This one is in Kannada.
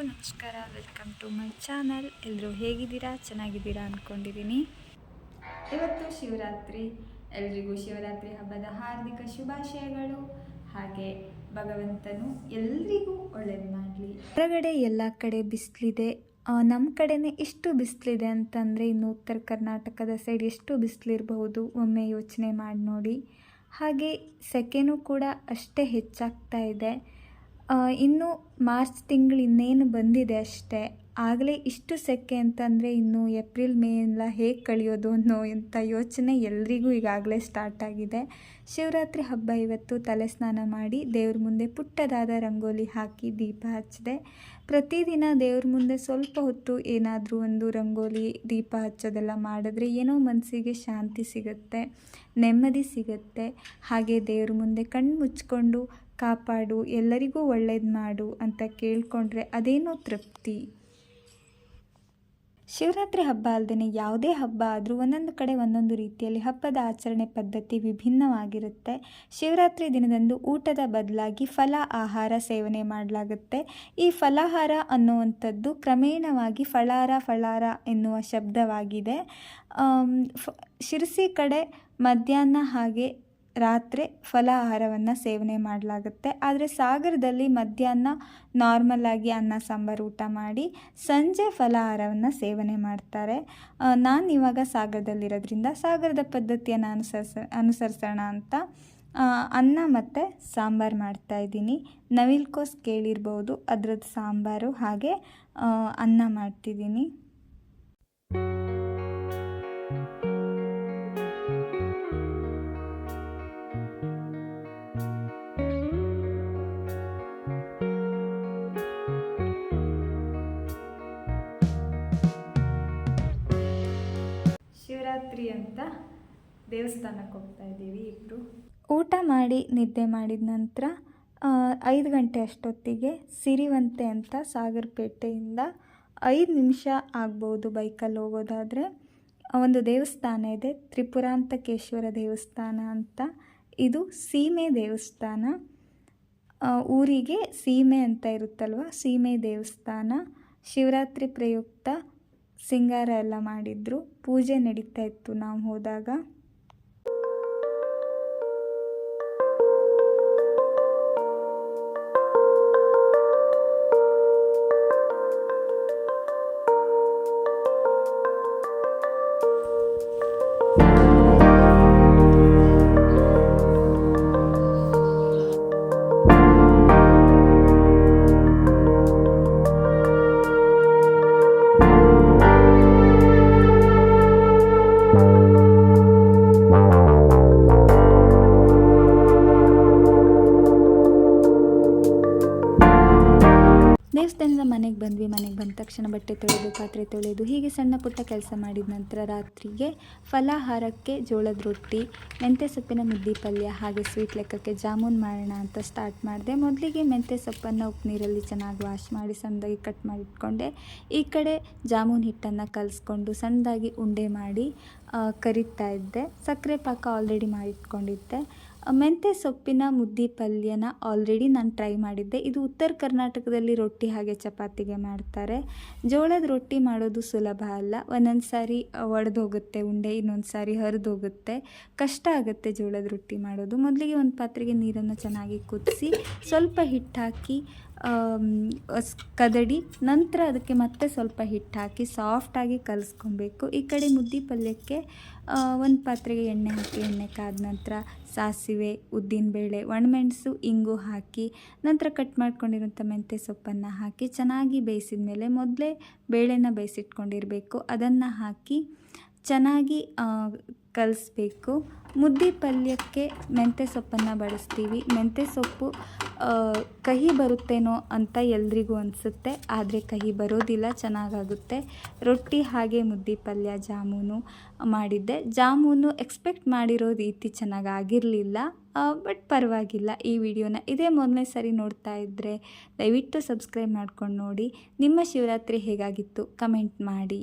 ಎಲ್ಲರಿಗೂ ನಮಸ್ಕಾರ. ವೆಲ್ಕಮ್ ಟು ಮೈ ಚಾನಲ್ ಎಲ್ಲರೂ ಹೇಗಿದ್ದೀರಾ? ಚೆನ್ನಾಗಿದ್ದೀರಾ ಅಂದ್ಕೊಂಡಿದ್ದೀನಿ ಇವತ್ತು ಶಿವರಾತ್ರಿ. ಎಲ್ರಿಗೂ ಶಿವರಾತ್ರಿ ಹಬ್ಬದ ಹಾರ್ದಿಕ ಶುಭಾಶಯಗಳು. ಹಾಗೆ ಭಗವಂತನು ಎಲ್ರಿಗೂ ಒಳ್ಳೇದು ಮಾಡಲಿ. ಹೊರಗಡೆ ಎಲ್ಲ ಕಡೆ ಬಿಸಿಲಿದೆ. ನಮ್ಮ ಕಡೆನೇ ಇಷ್ಟು ಬಿಸಿಲಿದೆ ಅಂತಂದರೆ ಇನ್ನು ಉತ್ತರ ಕರ್ನಾಟಕದ ಸೈಡ್ ಎಷ್ಟು ಬಿಸಿಲಿರಬಹುದು ಒಮ್ಮೆ ಯೋಚನೆ ಮಾಡಿ ನೋಡಿ. ಹಾಗೆ ಸೆಕೆನೂ ಕೂಡ ಅಷ್ಟೇ ಹೆಚ್ಚಾಗ್ತಾ ಇದೆ. ಇನ್ನು ಮಾರ್ಚ್ ತಿಂಗಳು ಇನ್ನೇನು ಬಂದಿದೆ ಅಷ್ಟೇ. ಆಗಲೇ ಇಷ್ಟು ಸೆಕೆ ಅಂತಂದರೆ ಇನ್ನು ಏಪ್ರಿಲ್ ಮೇ ಎಲ್ಲ ಹೇಗೆ ಕಳೆಯೋದು ಅನ್ನೋ ಅಂತ ಯೋಚನೆ ಎಲ್ರಿಗೂ ಈಗಾಗಲೇ ಸ್ಟಾರ್ಟ್ ಆಗಿದೆ. ಶಿವರಾತ್ರಿ ಹಬ್ಬ ಇವತ್ತು ತಲೆ ಸ್ನಾನ ಮಾಡಿ ದೇವ್ರ ಮುಂದೆ ಪುಟ್ಟದಾದ ರಂಗೋಲಿ ಹಾಕಿ ದೀಪ ಹಚ್ಚಿದೆ ಪ್ರತಿದಿನ ದೇವ್ರ ಮುಂದೆ ಸ್ವಲ್ಪ ಹೊತ್ತು ಏನಾದರೂ ಒಂದು ರಂಗೋಲಿ, ದೀಪ ಹಚ್ಚೋದೆಲ್ಲ ಮಾಡಿದ್ರೆ ಏನೋ ಮನಸ್ಸಿಗೆ ಶಾಂತಿ ಸಿಗುತ್ತೆ, ನೆಮ್ಮದಿ ಸಿಗುತ್ತೆ. ಹಾಗೆ ದೇವ್ರ ಮುಂದೆ ಕಣ್ಣು ಮುಚ್ಕೊಂಡು ಕಾಪಾಡು, ಎಲ್ಲರಿಗೂ ಒಳ್ಳೇದು ಮಾಡು ಅಂತ ಕೇಳಿಕೊಂಡ್ರೆ ಅದೇನೋ ತೃಪ್ತಿ. ಶಿವರಾತ್ರಿ ಹಬ್ಬ ಅಲ್ಲದೆ ಯಾವುದೇ ಹಬ್ಬ ಆದರೂ ಒಂದೊಂದು ಕಡೆ ಒಂದೊಂದು ರೀತಿಯಲ್ಲಿ ಹಬ್ಬದ ಆಚರಣೆ ಪದ್ಧತಿ ವಿಭಿನ್ನವಾಗಿರುತ್ತೆ. ಶಿವರಾತ್ರಿ ದಿನದಂದು ಊಟದ ಬದಲಾಗಿ ಫಲ ಆಹಾರ ಸೇವನೆ ಮಾಡಲಾಗುತ್ತೆ. ಈ ಫಲಾಹಾರ ಅನ್ನುವಂಥದ್ದು ಕ್ರಮೇಣವಾಗಿ ಫಳಾರ ಫಳಾರ ಎನ್ನುವ ಶಬ್ದವಾಗಿದೆ. ಶಿರಸಿ ಕಡೆ ಮಧ್ಯಾಹ್ನ ಹಾಗೆ ರಾತ್ರಿ ಫಲಾಹಾರವನ್ನು ಸೇವನೆ ಮಾಡಲಾಗುತ್ತೆ. ಆದರೆ ಸಾಗರದಲ್ಲಿ ಮಧ್ಯಾಹ್ನ ನಾರ್ಮಲ್ ಆಗಿ ಅನ್ನ, ಸಾಂಬಾರು ಊಟ ಮಾಡಿ ಸಂಜೆ ಫಲಾಹಾರವನ್ನು ಸೇವನೆ ಮಾಡ್ತಾರೆ. ನಾನು ಇವಾಗ ಸಾಗರದಲ್ಲಿರೋದ್ರಿಂದ ಸಾಗರದ ಪದ್ಧತಿಯನ್ನು ಅನುಸರಿಸ, ಅನುಸರಿಸೋಣ ಅಂತ ಅನ್ನ ಮತ್ತು ಸಾಂಬಾರು ಮಾಡ್ತಾಯಿದ್ದೀನಿ ನವಿಲ್ಕೋಸ್ ಕೇಳಿರ್ಬೋದು, ಅದ್ರದ್ದು ಸಾಂಬಾರು ಹಾಗೆ ಅನ್ನ ಮಾಡ್ತಿದ್ದೀನಿ. ಶಿವರಾತ್ರಿ ಅಂತ ದೇವಸ್ಥಾನಕ್ಕೆ ಹೋಗ್ತಾ ಇದ್ದೀವಿ ಇಬ್ಬರು ಊಟ ಮಾಡಿ ನಿದ್ದೆ ಮಾಡಿದ ನಂತರ ಐದು ಗಂಟೆ ಅಷ್ಟೊತ್ತಿಗೆ ಸಿರಿವಂತೆ ಅಂತ ಸಾಗರಪೇಟೆಯಿಂದ ಐದು ನಿಮಿಷ ಆಗ್ಬೋದು ಬೈಕಲ್ಲಿ ಹೋಗೋದಾದರೆ. ಒಂದು ದೇವಸ್ಥಾನ ಇದೆ, ತ್ರಿಪುರಾಂತಕೇಶ್ವರ ದೇವಸ್ಥಾನ ಅಂತ. ಇದು ಸೀಮೆ ದೇವಸ್ಥಾನ. ಊರಿಗೆ ಸೀಮೆ ಅಂತ ಇರುತ್ತಲ್ವ, ಸೀಮೆ ದೇವಸ್ಥಾನ. ಶಿವರಾತ್ರಿ ಪ್ರಯುಕ್ತ ಸಿಂಗಾರ ಎಲ್ಲ ಮಾಡಿದ್ರು. ಪೂಜೆ ನಡೀತಾ ಇತ್ತು ನಾವು ಹೋದಾಗ. ದೇವಸ್ಥಾನದ ಮನೆಗೆ ಬಂದ್ವಿ. ಮನೆಗೆ ಬಂದ ತಕ್ಷಣ ಬಟ್ಟೆ ತೊಳೆದು, ಪಾತ್ರೆ ತೊಳೆದು, ಹೀಗೆ ಸಣ್ಣ ಪುಟ್ಟ ಕೆಲಸ ಮಾಡಿದ ನಂತರ ರಾತ್ರಿಗೆ ಫಲಾಹಾರಕ್ಕೆ ಜೋಳದ ರೊಟ್ಟಿ, ಮೆಂತ್ಯ ಸೊಪ್ಪಿನ ಮುದ್ದೆ ಪಲ್ಯ, ಹಾಗೆ ಸ್ವೀಟ್ ಲೆಕ್ಕಕ್ಕೆ ಜಾಮೂನ್ ಮಾಡೋಣ ಅಂತ ಸ್ಟಾರ್ಟ್ ಮಾಡಿದೆ. ಮೊದಲಿಗೆ ಮೆಂತ್ಯ ಸೊಪ್ಪನ್ನು ಉಪ್ಪು ನೀರಲ್ಲಿ ಚೆನ್ನಾಗಿ ವಾಶ್ ಮಾಡಿ, ಸಣ್ಣದಾಗಿ ಕಟ್ ಮಾಡಿಟ್ಕೊಂಡೆ ಈ ಕಡೆ ಜಾಮೂನ್ ಹಿಟ್ಟನ್ನು ಕಲಿಸ್ಕೊಂಡು ಸಣ್ಣದಾಗಿ ಉಂಡೆ ಮಾಡಿ ಕರಿತಾ ಇದ್ದೆ. ಸಕ್ಕರೆ ಪಾಕ ಆಲ್ರೆಡಿ ಮಾಡಿಟ್ಕೊಂಡಿದ್ದೆ. ಮೆಂತ್ಯ ಸೊಪ್ಪಿನ ಮುದ್ದೆ ಪಲ್ಯನ ಆಲ್ರೆಡಿ ನಾನು ಟ್ರೈ ಮಾಡಿದ್ದೆ. ಇದು ಉತ್ತರ ಕರ್ನಾಟಕದಲ್ಲಿ ರೊಟ್ಟಿ ಹಾಗೆ ಚಪಾತಿಗೆ ಮಾಡ್ತಾರೆ. ಜೋಳದ ರೊಟ್ಟಿ ಮಾಡೋದು ಸುಲಭ ಅಲ್ಲ. ಒಂದೊಂದು ಸಾರಿ ಒಡೆದು ಹೋಗುತ್ತೆ ಉಂಡೆ ಇನ್ನೊಂದು ಸಾರಿ ಹರಿದು ಹೋಗುತ್ತೆ ಕಷ್ಟ ಆಗುತ್ತೆ ಜೋಳದ ರೊಟ್ಟಿ ಮಾಡೋದು. ಮೊದಲಿಗೆ ಒಂದು ಪಾತ್ರೆಗೆ ನೀರನ್ನು ಚೆನ್ನಾಗಿ ಕುದಿಸಿ ಸ್ವಲ್ಪ ಹಿಟ್ಟು ಹಾಕಿ ಕದಡಿ, ನಂತರ ಅದಕ್ಕೆ ಮತ್ತೆ ಸ್ವಲ್ಪ ಹಿಟ್ಟು ಹಾಕಿ ಸಾಫ್ಟಾಗಿ ಕಲಿಸ್ಕೊಬೇಕು. ಈ ಕಡೆ ಮುದ್ದೆ ಪಲ್ಯಕ್ಕೆ ಒಂದು ಪಾತ್ರೆಗೆ ಎಣ್ಣೆ ಹಾಕಿ, ಎಣ್ಣೆ ಕಾದ ನಂತರ ಸಾಸಿವೆ, ಉದ್ದಿನಬೇಳೆ, ಒಣಮೆಣಸು, ಇಂಗು ಹಾಕಿ, ನಂತರ ಕಟ್ ಮಾಡ್ಕೊಂಡಿರೋಂಥ ಮೆಂತ್ಯ ಸೊಪ್ಪನ್ನು ಹಾಕಿ ಚೆನ್ನಾಗಿ ಬೇಯಿಸಿದ ಮೇಲೆ ಮೊದಲೇ ಬೇಳೆನ ಬೇಯಿಸಿಟ್ಕೊಂಡಿರಬೇಕು. ಅದನ್ನು ಹಾಕಿ ಚೆನ್ನಾಗಿ ಕಲಿಸ್ಬೇಕು. ಮುದ್ದೆ ಪಲ್ಯಕ್ಕೆ ಮೆಂತ್ಯ ಸೊಪ್ಪನ್ನು ಬಳಸ್ತೀವಿ. ಮೆಂತ್ಯ ಸೊಪ್ಪು ಕಹಿ ಬರುತ್ತೇನೋ ಅಂತ ಎಲ್ರಿಗೂ ಅನಿಸುತ್ತೆ. ಆದರೆ ಕಹಿ ಬರೋದಿಲ್ಲ, ಚೆನ್ನಾಗಾಗುತ್ತೆ. ರೊಟ್ಟಿ ಹಾಗೆ ಮುದ್ದೆ ಪಲ್ಯ, ಜಾಮೂನು ಮಾಡಿದ್ದೆ. ಜಾಮೂನು ಎಕ್ಸ್ಪೆಕ್ಟ್ ಮಾಡಿರೋ ರೀತಿ ಚೆನ್ನಾಗಾಗಿರಲಿಲ್ಲ. ಬಟ್ ಪರವಾಗಿಲ್ಲ. ಈ ವಿಡಿಯೋನ ಇದೇ ಮೊದಲನೇ ಸರಿ ನೋಡ್ತಾ ಇದ್ದರೆ ದಯವಿಟ್ಟು ಸಬ್ಸ್ಕ್ರೈಬ್ ಮಾಡ್ಕೊಂಡು ನೋಡಿ. ನಿಮ್ಮ ಶಿವರಾತ್ರಿ ಹೇಗಾಗಿತ್ತು? ಕಮೆಂಟ್ ಮಾಡಿ.